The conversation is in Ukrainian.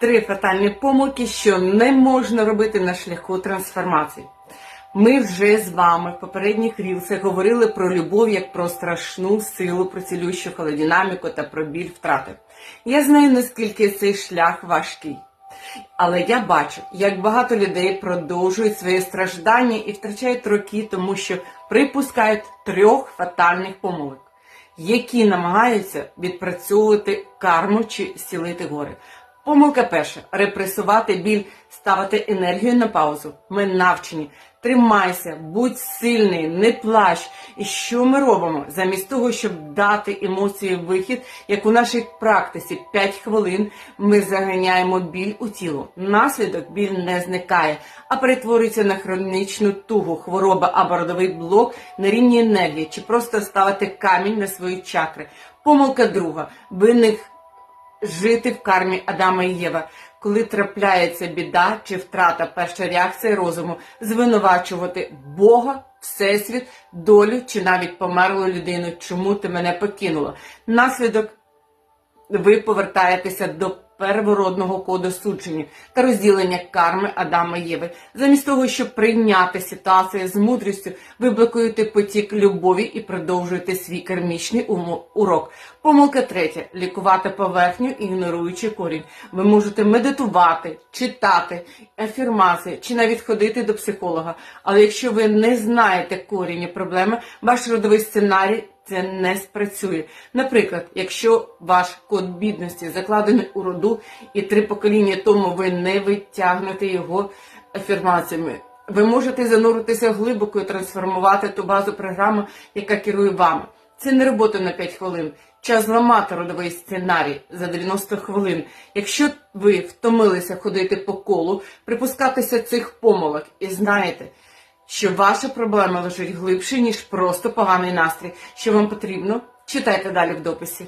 Три фатальні помилки, що не можна робити на шляху трансформації. Ми вже з вами в попередніх рілсах говорили про любов як про страшну силу, про цілющу холодинаміку та про біль втрати. Я знаю, наскільки цей шлях важкий. Але я бачу, як багато людей продовжують своє страждання і втрачають роки, тому що припускають трьох фатальних помилок, які намагаються відпрацьовувати карму чи зцілити гори. Помилка перша репресувати біль, ставити енергію на паузу. Ми навчені. Тримайся, будь сильний, не плач. І що ми робимо? Замість того, щоб дати емоції вихід, як у нашій практиці 5 хвилин, ми заганяємо біль у тіло. Наслідок біль не зникає, а перетворюється на хронічну тугу, хвороба або родовий блок на рівні енергії, чи просто ставити камінь на свої чакри. Помилка друга. Ви не жити в кармі Адама і Єва. Коли трапляється біда чи втрата, перша реакція розуму звинувачувати Бога, Всесвіт, долю чи навіть померлу людину. Чому ти мене покинула? Наслідок ви повертаєтеся до первородного коду судження та розділення карми Адама Єви. Замість того, щоб прийняти ситуацію з мудрістю, ви блокуєте потік любові і продовжуєте свій кармічний урок. Помилка третя лікувати поверхню, ігноруючи корінь. Ви можете медитувати, читати, афірмації чи навіть ходити до психолога. Але якщо ви не знаєте коріння проблеми, ваш родовий сценарій це не спрацює. Наприклад, якщо ваш код бідності закладений у роду, і три покоління тому ви не витягнете його афірмаціями. Ви можете зануритися глибоко і трансформувати ту базу програми, яка керує вами. Це не робота на 5 хвилин. Час зламати родовий сценарій за 90 хвилин. Якщо ви втомилися ходити по колу, припускатися цих помилок і знаєте, що ваша проблема лежить глибше, ніж просто поганий настрій. Що вам потрібно? Читайте далі в дописі.